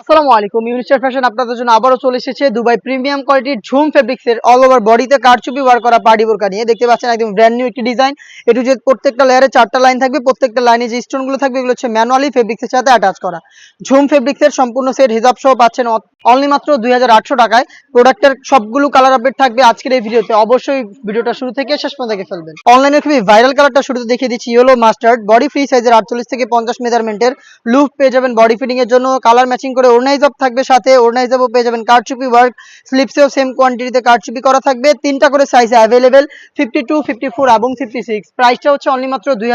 আসসালামু আলাইকুম ইউনিস্টার ফ্যাশন আপনাদের জন্য আবারও চলে এসেছে দুবাই প্রিমিয়াম কোয়ালিটির ঝুম ফেব্রিক্স এর অল ওভার বডিতে কারচুপি ওয়ার করা পার্টি বোরকা নিয়ে। দেখতে পাচ্ছেন একদম ব্র্যান্ড নিউ একটি ডিজাইন এটু যে প্রত্যেকটা লেয়ারে চারটা লাইন থাকবে, প্রত্যেকটা লাইনে যে স্টোনগুলো থাকবে, এগুলো হচ্ছে ম্যানুয়ালি ফেব্রিক্স এর সাথে অ্যাটাচ করা। ঝুম ফেব্রিক্স এর সম্পূর্ণ সেট হিসাব সহ পাচ্ছেন অনলি মাত্র দুই হাজার আটশো টাকায়। প্রোডাক্টের সবগুলো কালার আপডেট থাকবে আজকের এই ভিডিওতে অবশ্যই ভিডিওটা শুরু থেকে শেষ পর্যন্ত দেখে ফেলবেন। অনলাইনে খুবই ভাইরাল কালারটা শুরুতে দেখিয়ে দিচ্ছি ইয়েলো মাস্টার্ড বডি ফ্রি সাইজের আটচল্লিশ থেকে পঞ্চাশ মেজারমেন্টের লুপ পেয়ে যাবেন বডি ফিটিং এর জন্য। কালার ম্যাচিং করে ওর্নাইজ আপ থাকবে সাথে ওর্নাইজ আপও পেয়ে যাবেন কারচুপি ওয়ার্ক স্লিপসেও সেম কোয়ান্টিটিতে কারচুপি করা থাকবে। তিনটা করে সাইজে available fifty two fifty four এবং ফিফটি সিক্স প্রাইসটা হচ্ছে অনলি মাত্র দুই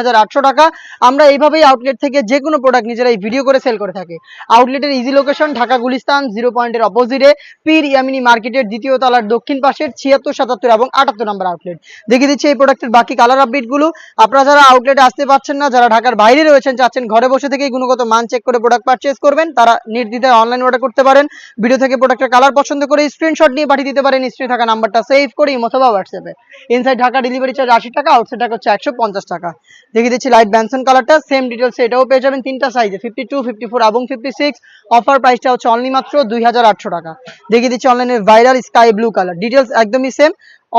টাকা। আমরা এইভাবেই আউটলেট থেকে যে কোনো প্রোডাক্ট নিজেরাই ভিডিও করে সেল করে থাকি। আউটলেটের easy location Dhaka Gulistan zero পয়েন্টের অপোজিটে পীর ইয়ামিনী মার্কেটের দ্বিতীয় তলার দক্ষিণ পাশের ছিয়াত্তর, সাতাত্তর এবং আটাত্তর নম্বর আউটলেট দেখিয়ে দিচ্ছি এই প্রোডাক্টের বাকি কালার আপডেটগুলো আপনারা যারা আউটলেটে আসতে পারছেন না, যারা ঢাকার বাইরে রয়েছেন, চাচ্ছেন ঘরে বসে থেকেই গুণগত মান চেক করে প্রোডাক্ট পারচেজ করবেন, তারা নির্দ্বিধায় অনলাইন অর্ডার করতে পারেন। ভিডিও থেকে প্রোডাক্টের কালার পছন্দ করে স্ক্রিনশট নিয়ে পাঠিয়ে দিতে পারেন। স্ক্রিনে থাকা নাম্বারটা সেভ করে অথবা হোয়াটসঅ্যাপে ইনসাইড ঢাকা ডেলিভারি চার্জ আশি টাকা আউটসাইড হচ্ছে একশো পঞ্চাশ টাকা। দেখিয়ে দিচ্ছি লাইট ব্যানসন কালারটা সেম ডিটেলস এটাও পেয়ে যাবেন। তিনটা সাইজে ফিফটি টু ফিফটি ফোর এবং ফিফটি সিক্স অফার প্রাইসটা হচ্ছে অনলি মাত্র দুই হাজার আটশো টাকা। দেখিয়ে দিচ্ছি অনলাইনে viral sky blue colour details একদমই সেম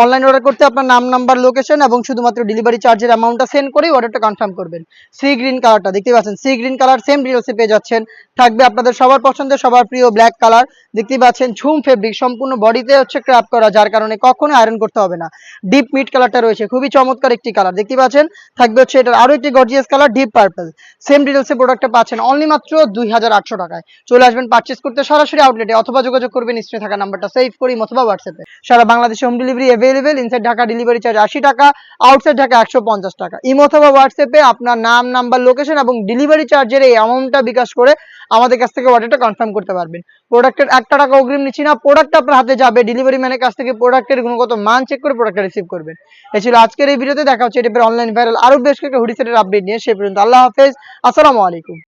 অনলাইন অর্ডার করতে আপনার নাম নাম্বার লোকেশন এবং শুধুমাত্র ডেলিভারি চার্জের অ্যামাউন্টটা সেন্ড করেই অর্ডারটা কনফার্ম করবেন। সি গ্রিন কালারটা দেখতে পাচ্ছেন? সি গ্রিন কালার সেম ডিটেলসে পেয়ে যাচ্ছেন। থাকবে আপনাদের সবার পছন্দের, সবার প্রিয় ব্ল্যাক কালার দেখতে পাচ্ছেন, ঝুম ফেব্রিক সম্পূর্ণ বডিতে হচ্ছে ক্র্যাপ করা, যার কারণে কখনো আয়রন করতে হবে না। ডিপ মিট কালারটা রয়েছে, খুবই চমৎকার একটি কালার দেখতে পাচ্ছেন? থাকবে হচ্ছে এটার আরও একটি gorgeous colour deep purple same ডিটেলসে প্রোডাক্টটা পাচ্ছেন অনলি মাত্র দুই হাজার আটশো টাকায়। চলে আসবেন পার্চেস করতে সরাসরি আউটলেটে অথবা যোগাযোগ করবেন স্ক্রিনে থাকা নাম্বারটা সেভ করি, অথবা হোয়াটসঅ্যাপে সারা বাংলাদেশে home delivery available inside Dhaka delivery charge আশি টাকা আউটসাইড ঢাকা একশো পঞ্চাশ টাকা। ইমো অথবা হোয়াটসঅ্যাপে আপনার নাম নাম্বার লোকেশন এবং ডেলিভারি চার্জের এই অ্যামাউন্টটা বিকাশ করে আমাদের কাছ থেকে অর্ডারটা কনফার্ম করতে পারবেন। প্রোডাক্টের একটা টাকা অগ্রিম নিচ্ছি না প্রোডাক্ট আপনার হাতে যাবে ডেলিভারি ম্যানের কাছ থেকে প্রোডাক্টের গুণগত মান চেক করে প্রোডাক্টটা রিসিভ করবেন। এই ছিল আজকের এই ভিডিওতে দেখা হচ্ছে এটা অনলাইন ভাইরাল আরও বেশ কয়েকটা হুডি সেটের আপডেট নিয়ে, সে পর্যন্ত আল্লাহ হাফেজ, আসসালামু আলাইকুম।